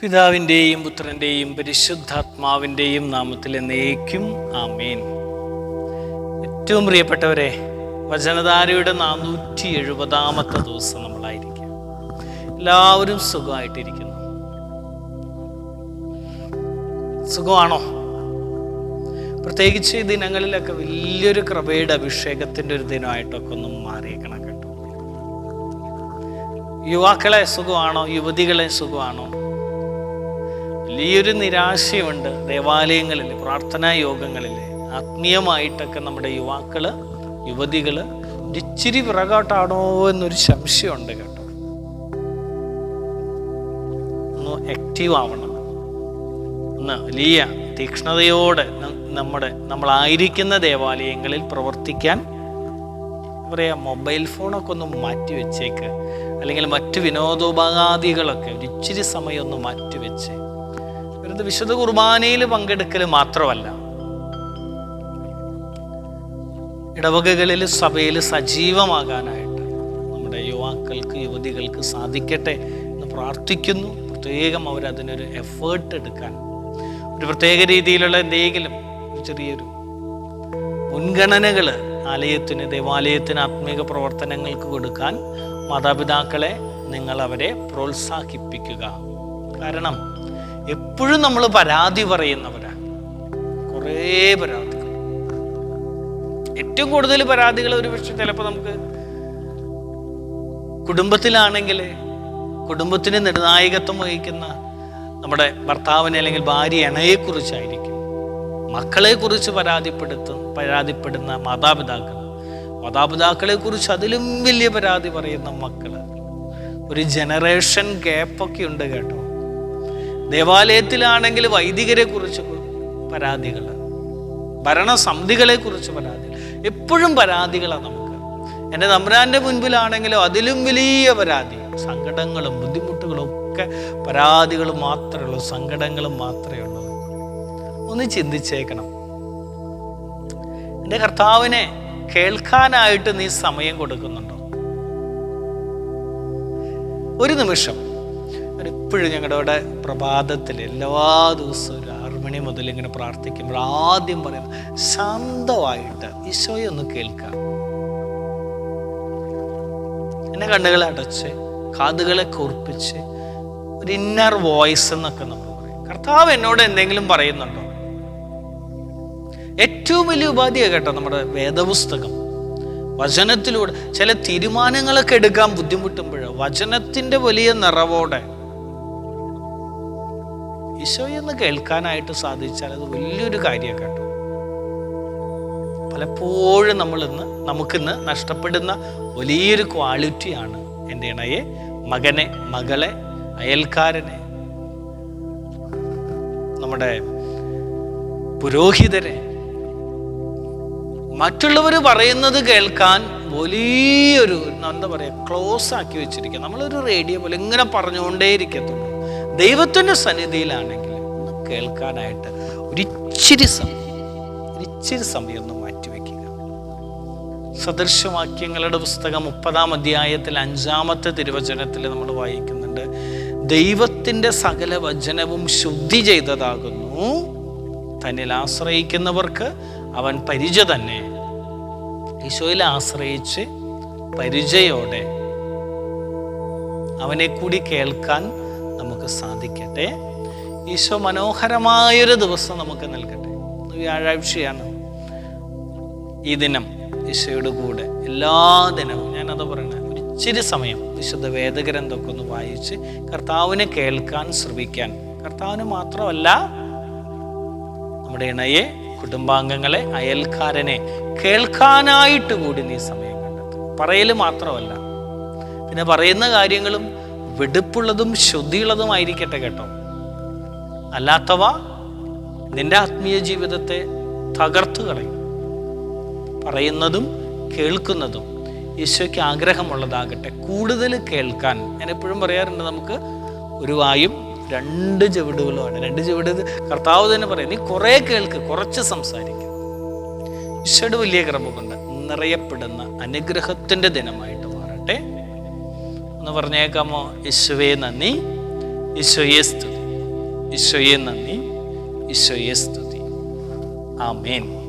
പിതാവിന്റെയും പുത്രന്റെയും പരിശുദ്ധാത്മാവിന്റെയും നാമത്തിൽ എന്നേക്കും ആമേൻ. ഏറ്റവും പ്രിയപ്പെട്ടവരെ വചനധാരയുടെ നാനൂറ്റി എഴുപതാമത്തെ ദിവസം നമ്മളായിരിക്കും. എല്ലാവരും സുഖമായിട്ടിരിക്കുന്നു. സുഖമാണോ? പ്രത്യേകിച്ച് ഈ ദിനങ്ങളിലൊക്കെ വലിയൊരു കൃപയുടെ അഭിഷേകത്തിന്റെ ഒരു ദിനമായിട്ടൊക്കെ ഒന്നും മാറിയേക്കണം കേട്ടോ. യുവാക്കളെ സുഖമാണോ? യുവതികളെ സുഖമാണോ? വലിയൊരു നിരാശയുണ്ട് ദേവാലയങ്ങളിൽ പ്രാർത്ഥനാ യോഗങ്ങളിൽ ആത്മീയമായിട്ടൊക്കെ നമ്മുടെ യുവാക്കൾ യുവതികൾ ഇച്ചിരി പിറകോട്ടാണോ എന്നൊരു സംശയമുണ്ട് കേട്ടോ. ഒന്ന് ആക്റ്റീവ് ആവണം. ഒന്ന് വലിയ തീക്ഷ്ണതയോടെ നമ്മുടെ നമ്മളായിരിക്കുന്ന ദേവാലയങ്ങളിൽ പ്രവർത്തിക്കാൻ പറയാ മൊബൈൽ ഫോണൊക്കെ ഒന്ന് മാറ്റി വെച്ചേക്ക്. അല്ലെങ്കിൽ മറ്റ് വിനോദോപാധികളൊക്കെ ഒരിച്ചിരി സമയം ഒന്ന് മാറ്റി വെച്ച് വെറുതെ വിശുദ്ധ കുർബാനയിൽ പങ്കെടുക്കൽ മാത്രമല്ല. ഇടവകകളിൽ സഭയിൽ സജീവമാകാനായിട്ട് നമ്മുടെ യുവാക്കൾക്ക് യുവതികൾക്ക് സാധിക്കട്ടെ എന്ന് പ്രാർത്ഥിക്കുന്നു. പ്രത്യേകം അവരതിനൊരു എഫേർട്ട് എടുക്കാൻ. ഒരു പ്രത്യേക രീതിയിലുള്ള എന്തെങ്കിലും ചെറിയൊരു മുൻഗണനകൾ ആലയത്തിന് ദേവാലയത്തിന് ആത്മീക പ്രവർത്തനങ്ങൾക്ക് കൊടുക്കാൻ മാതാപിതാക്കളെ നിങ്ങൾ അവരെ പ്രോത്സാഹിപ്പിക്കുക. കാരണം എപ്പോഴും നമ്മൾ പരാതി പറയുന്നവരാണ് കുറേ പരാതികൾ. ഏറ്റവും കൂടുതൽ പരാതികൾ ഒരു പക്ഷെ ചിലപ്പോൾ നമുക്ക് കുടുംബത്തിലാണെങ്കിൽ കുടുംബത്തിന് നിർണായകത്വം വഹിക്കുന്ന നമ്മുടെ ഭർത്താവിനെ അല്ലെങ്കിൽ ഭാര്യ ഇണയെക്കുറിച്ചായിരിക്കും. മക്കളെക്കുറിച്ച് പരാതിപ്പെടുത്തും പരാതിപ്പെടുന്ന മാതാപിതാക്കൾ. മാതാപിതാക്കളെ കുറിച്ച് അതിലും വലിയ പരാതി പറയുന്ന മക്കൾ ഒരു ജനറേഷൻ ഗ്യാപ്പൊക്കെ ഉണ്ട് കേട്ടോ. ദേവാലയത്തിലാണെങ്കിൽ വൈദികരെ കുറിച്ച് പരാതികൾ ഭരണസമിതികളെ കുറിച്ച് പരാതികൾ. എപ്പോഴും പരാതികളാണ് നമുക്ക്. എന്റെ നമ്പ്രാന്റെ മുൻപിലാണെങ്കിലും അതിലും വലിയ പരാതി. സങ്കടങ്ങളും ബുദ്ധിമുട്ടുകളും ഒക്കെ പരാതികൾ മാത്രമേ ഉള്ളൂ. സങ്കടങ്ങളും മാത്രമേ ഉള്ളൂ. ഒന്ന് ചിന്തിച്ചേക്കണം. എന്റെ കർത്താവിനെ കേൾക്കാനായിട്ട് നീ സമയം കൊടുക്കുന്നുണ്ടോ? ഒരു നിമിഷം. എപ്പോഴും ഞങ്ങളുടെ അവിടെ പ്രഭാതത്തിൽ എല്ലാ ദിവസവും ഒരു ആറുമണി മുതൽ ഇങ്ങനെ പ്രാർത്ഥിക്കുമ്പോൾ ആദ്യം പറയുന്നത് ശാന്തമായിട്ട് ഈശോയെ ഒന്ന് കേൾക്കാം. എന്നെ കണ്ണുകളെ അടച്ച് കാതുകളെ കുറിപ്പിച്ച് ഒരു ഇന്നർ വോയിസ് എന്നൊക്കെ നമ്മൾ പറയും. കർത്താവ് എന്നോട് എന്തെങ്കിലും പറയുന്നുണ്ടോ? ഏറ്റവും വലിയ ഉപാധിയാണ് കേട്ടോ നമ്മുടെ വേദപുസ്തകം. വചനത്തിലൂടെ ചില തീരുമാനങ്ങളൊക്കെ എടുക്കാൻ ബുദ്ധിമുട്ടുമ്പോൾ വചനത്തിന്റെ വലിയ നിറവോടെ ഈശോയെന്ന് കേൾക്കാനായിട്ട് സാധിച്ചാൽ അത് വലിയൊരു കാര്യമാണ് കേട്ടോ. പലപ്പോഴും നമ്മൾ ഇന്ന് നമുക്കിന്ന് നഷ്ടപ്പെടുന്ന വലിയൊരു ക്വാളിറ്റിയാണ് എന്റെ ഇണയെ മകനെ മകളെ അയൽക്കാരനെ നമ്മുടെ പുരോഹിതരെ. മറ്റുള്ളവർ പറയുന്നത് കേൾക്കാൻ വലിയൊരു എന്താ പറയുക ക്ലോസ് ആക്കി വെച്ചിരിക്കുക. നമ്മളൊരു റേഡിയോ പോലെ ഇങ്ങനെ പറഞ്ഞുകൊണ്ടേയിരിക്കത്തുള്ളൂ. ദൈവത്തിന്റെ സന്നിധിയിലാണെങ്കിൽ ഒന്ന് കേൾക്കാനായിട്ട് ഒരിച്ചിരി സമയം ഒരിച്ചിരി സമയം ഒന്ന് മാറ്റിവെക്കുക. സദൃശവാക്യങ്ങളുടെ പുസ്തകം മുപ്പതാം അധ്യായത്തിൽ അഞ്ചാമത്തെ തിരുവചനത്തിൽ നമ്മൾ വായിക്കുന്നുണ്ട് ദൈവത്തിന്റെ സകല വചനവും ശുദ്ധി ചെയ്തതാകുന്നു. തന്നിൽ ആശ്രയിക്കുന്നവർക്ക് അവൻ പരിച തന്നെ. ഈശോയിൽ ആശ്രയിച്ച് പരിചയോടെ അവനെ കൂടി കേൾക്കാൻ നമുക്ക് സാധിക്കട്ടെ. ഈശോ മനോഹരമായൊരു ദിവസം നമുക്ക് നൽകട്ടെ. വ്യാഴാഴ്ചയാണ് ഈ ദിനം ഈശോയുടെ കൂടെ. എല്ലാ ദിനവും ഞാനത് പറയണേ ഒരിച്ചിരി സമയം വിശുദ്ധ വേദഗ്രന്ഥമൊക്കെ ഒന്ന് വായിച്ച് കർത്താവിനെ കേൾക്കാൻ ശ്രമിക്കാൻ. കർത്താവിന് മാത്രമല്ല നമ്മുടെ ഇണയെ കുടുംബാംഗങ്ങളെ അയൽക്കാരനെ കേൾക്കാനായിട്ട് കൂടി നീ സമയം കണ്ടെത്തും. പറയൽ മാത്രമല്ല. പിന്നെ പറയുന്ന കാര്യങ്ങളും വെടുപ്പുള്ളതും ശുദ്ധിയുള്ളതുമായിരിക്കട്ടെ കേട്ടോ. അല്ലാത്തവ നിന്റെ ആത്മീയ ജീവിതത്തെ തകർത്തു കളയും. പറയുന്നതും കേൾക്കുന്നതും ഈശോയ്ക്ക് ആഗ്രഹമുള്ളതാകട്ടെ. കൂടുതൽ കേൾക്കാൻ ഞാൻ എപ്പോഴും പറയാറുണ്ട് നമുക്ക് ഒരു വായും രണ്ട് ചെവിടുകളുമാണ്. രണ്ട് ചെവിട് കർത്താവ് തന്നെ പറയും നീ കുറേ കേൾക്ക് കുറച്ച് സംസാരിക്കും. ഈശോയുടെ വലിയ ക്രമം കൊണ്ട് നിറയപ്പെടുന്ന അനുഗ്രഹത്തിന്റെ ദിനമായിട്ട് മാറട്ടെ. ഒന്ന് പറഞ്ഞേക്കാമോ? യേശുവേ നന്ദി. ഈശോയെ സ്തുതി. ഈശോയെ നന്ദി. ഈശോയെ സ്തുതി. ആമേൻ.